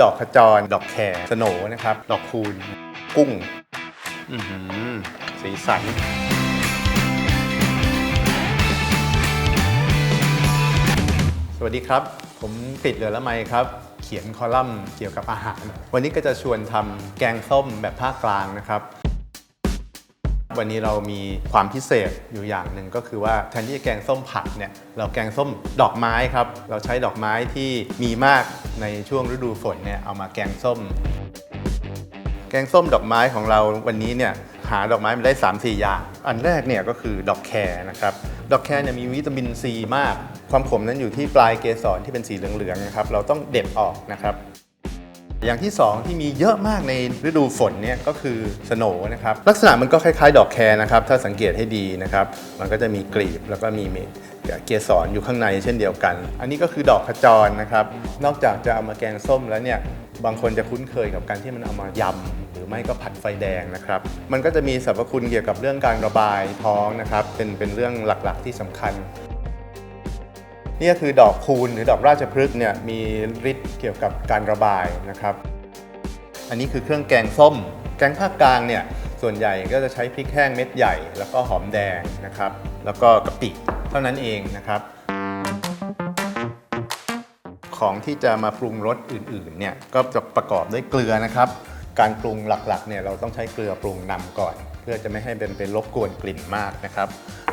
ดอกขจร ดอกแครสโหนนะครับ ดอกคูณ กุ้งสีสัน สวัสดีครับ ผมติดเหลือละไมครับ เขียนคอลัมน์เกี่ยวกับอาหาร วันนี้ก็จะชวนทำแกงส้มแบบภาคกลางนะครับ วันนี้เรามีความพิเศษอยู่อย่างหนึ่งก็คือว่าแทนที่จะแกงส้มผักเนี่ยเราแกงส้มดอกไม้ครับ เราใช้ดอกไม้ที่มีมากในช่วงฤดูฝนเนี่ยเอามาแกงส้ม แกงส้มดอกไม้ของเราวันนี้เนี่ยหาดอกไม้มาได้ 3 4 อย่าง อันแรกเนี่ยก็คือดอกแครนะครับดอกแคร์เนี่ยมีวิตามินซีมาก ความขมนั้นอยู่ที่ปลายเกสรที่เป็นสีเหลืองๆนะครับเราต้องเด็ดออกนะครับ อย่างที่ 2 ที่มีเยอะมากในฤดูฝนเนี่ยก็คือสโหนนะครับลักษณะมันก็คล้ายๆ ดอกแครนะครับถ้าสังเกตให้ดีนะครับมันก็จะมีกลีบแล้วก็มีเมเกสรอยู่ข้างในเช่นเดียวกัน อันนี้ก็คือดอกขจรนะครับนอกจากจะเอามาแกงส้มแล้วเนี่ยบางคนจะคุ้นเคยกับการที่มันเอามายำหรือไม่ก็ผัดไฟแดงนะครับ มันก็จะมีสรรพคุณเกี่ยวกับเรื่องการระบายท้องนะครับเป็นเป็นเรื่องหลักๆที่สำคัญ นี่ก็คือดอกคูณหรือดอกราชพฤกษ์เนี่ยมีฤทธิ์เกี่ยวกับการระบายนะครับ อันนี้คือเครื่องแกงส้ม แกงภาคกลางเนี่ยส่วนใหญ่ก็จะใช้พริกแห้งเม็ดใหญ่ แล้วก็หอมแดงนะครับ แล้วก็กะปิเท่านั้นเองนะครับ ของที่จะมาปรุงรสอื่นๆเนี่ยก็จะประกอบด้วยเกลือนะครับ การปรุงหลักๆเนี่ยเราต้องใช้เกลือปรุงนำก่อน เพื่อจะไม่ให้เป็นเป็นรบกวนกลิ่นมากนะครับ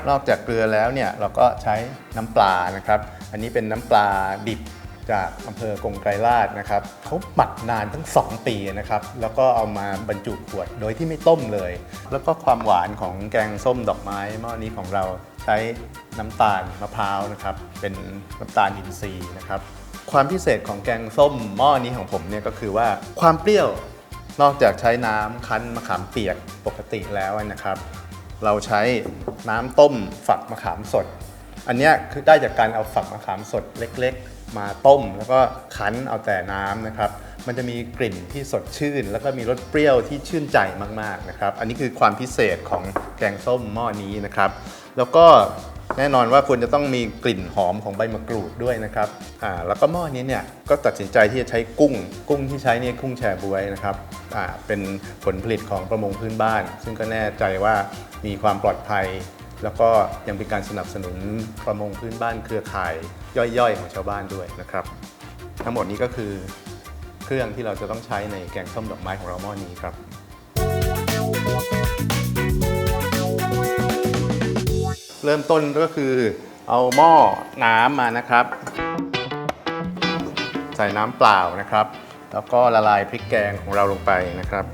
นอกจากเกลือแล้วเนี่ยเราก็ใช้น้ำปลานะครับ อันนี้เป็นน้ำปลาดิบจากอำเภอกงไกรลาดนะครับเขาหมักนานทั้ง 2 ปีนะครับ แล้วก็เอามาบรรจุขวดโดยที่ไม่ต้มเลย แล้วก็ความหวานของแกงส้มดอกไม้หม้อนี้ของเราใช้น้ำตาลมะพร้าวนะครับ เป็นน้ำตาลอินทรีย์นะครับ ความพิเศษของแกงส้มหม้อนี้ของผมเนี่ยก็คือว่าความเปรี้ยว นอกจากใช้น้ำคั้นมะขามเปียกปกติแล้วนะครับ เราใช้น้ำต้มฝักมะขามสด อันนี้คือได้จากการเอาฝักมะขามสดเล็กๆ มาต้ม แล้วก็คั้นเอาแต่น้ำนะครับ มันจะมีกลิ่นที่สดชื่น แล้วก็มีรสเปรี้ยวที่ชื่นใจมากๆนะครับ อันนี้คือความพิเศษของแกงส้มหม้อนี้นะครับ แล้วก็ แน่นอนว่าควรจะต้องมีกลิ่นหอมของใบมะกรูดด้วยนะครับอ่าแล้วก็หม้อนี้เนี่ยก็ตัดสินใจที่จะใช้กุ้ง กุ้งที่ใช้เนี่ยกุ้งแชบวยนะครับอ่าเป็นผลผลิตของประมงพื้นบ้าน ซึ่งก็แน่ใจว่ามีความปลอดภัย แล้วก็ยังเป็นการสนับสนุนประมงพื้นบ้านเครือข่ายย่อยๆ ของชาวบ้านด้วยนะครับ ทั้งหมดนี้ก็คือเครื่องที่เราจะต้องใช้ในแกงส้มดอกไม้ของเราหม้อนี้ครับ เริ่มต้นก็คือเอาหม้อน้ำมานะครับ ใส่น้ำเปล่านะครับ แล้วก็ละลายพริกแกงของเราลงไปนะครับ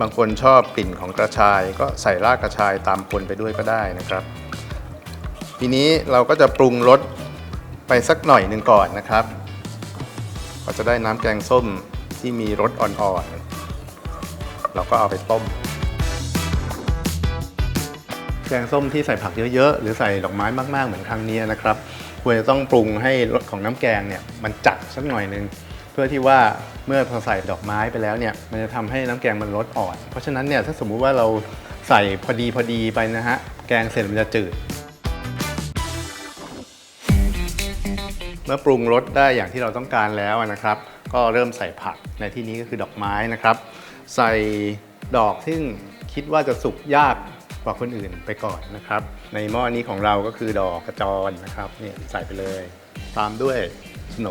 บางคนชอบกลิ่นของกระชาย ก็ใส่รากกระชายตามคนไปด้วยก็ได้นะครับ ทีนี้เราก็จะปรุงรสไปสักหน่อยหนึ่งก่อนนะครับ ก็จะได้น้ำแกงส้มที่มีรสอ่อนๆเราก็เอาไปต้ม กงส้มที่ใส่ผักเยอะๆ หรือใส่ดอกไม้มากๆ เหมือนครั้งนี้นะครับ ควรจะต้องปรุงให้รสของน้ำแกงเนี่ยมันจัดสักหน่อยหนึงเพื่อที่ว่าเมื่อพอใส่ดอกไม้ไปแล้วเนี่ยมันจะทำให้น้ำแกงมันรสอ่อน เพราะฉะนั้นเนี่ยถ้าสมมุติว่าเราใส่พอดีพอดีไปนะฮะแกงเสร็จมันจะจืด เมื่อปรุงรสได้อย่างที่เราต้องการแล้วนะครับ ก็เริ่มใส่ผักในที่นี้ก็คือดอกไม้นะครับ ใส่ดอกซึ่งคิดว่าจะสุกยาก กว่าคนอื่นไปก่อนนะครับ ในหม้อนี้ของเราก็คือดอกกระจรนะครับเนี่ยใส่ไปเลย ตามด้วยสโหน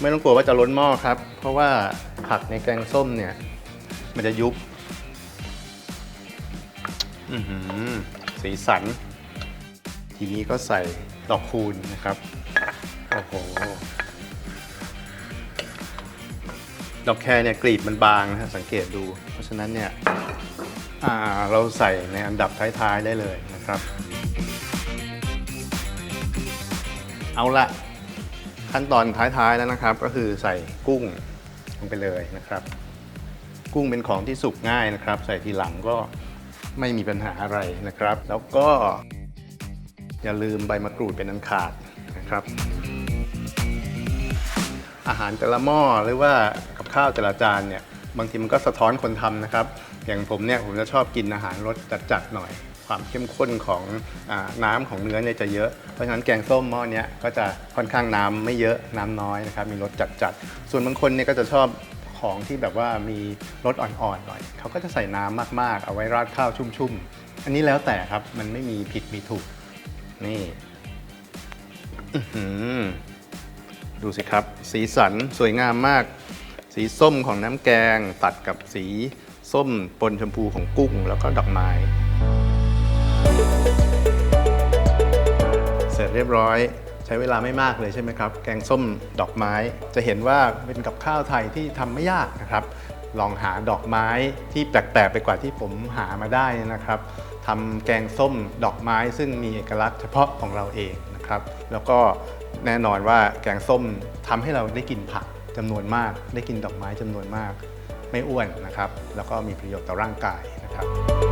ไม่ต้องกลัวว่าจะล้นหม้อครับ เพราะว่าผักในแกงส้มเนี่ย มันจะยุบอือหือสีสัน ทีนี้ก็ใส่ดอกคูณนะครับ โอ้โห ดอกแครเนี่ยกลีบมันบางนะสังเกตดู เพราะฉะนั้นเนี่ย เราใส่ในอันดับท้ายๆได้เลยนะครับ เอาละขั้นตอนท้ายๆแล้วนะครับ ก็คือใส่กุ้งลงไปเลยนะครับ กุ้งเป็นของที่สุกง่ายนะครับ ใส่ทีหลังก็ไม่มีปัญหาอะไรนะครับ แล้วก็อย่าลืมใบมะกรูดเป็นอันขาดนะครับ อาหารแต่ละหม้อหรือว่ากับข้าวแต่ละจานเนี่ยบางทีมันก็สะท้อนคนทำนะครับ อย่างผมเนี่ยผมจะชอบกินอาหารรสจัดๆหน่อย ความเข้มข้นของอน้ำของเนื้อเนี่ยจะเยอะ เพราะฉะนั้นแกงส้มหม้อเนี้ยก็จะค่อนข้างน้ำไม่เยอะน้ำน้อยนะครับมีรสจัดๆ ส่วนบางคนเนี่ยก็จะชอบของที่แบบว่ามีรสอ่อนๆหน่อย เขาก็จะใส่น้ำมากๆ เอาไว้ราดข้าวชุ่มๆ อันนี้แล้วแต่ครับมันไม่มีผิดมีถูก นี่ดูสิครับ สีสันสวยงามมาก สีส้มของน้ำแกงตัดกับสี ส้มปนชมพูของกุ้งแล้วก็ดอกไม้ เสร็จเรียบร้อยใช้เวลาไม่มากเลยใช่ไหมครับ แกงส้มดอกไม้ จะเห็นว่าเป็นกับข้าวไทยที่ทำไม่ยากนะครับ ลองหาดอกไม้ที่แปลกๆไปกว่าที่ผมหามาได้นะครับทำแกงส้มดอกไม้ซึ่งมีเอกลักษณ์เฉพาะของเราเองนะครับ แล้วก็แน่นอนว่าแกงส้มทำให้เราได้กินผักจำนวนมาก ได้กินดอกไม้จำนวนมาก ไม่อ้วนนะครับ แล้วก็มีประโยชน์ต่อร่างกายนะครับ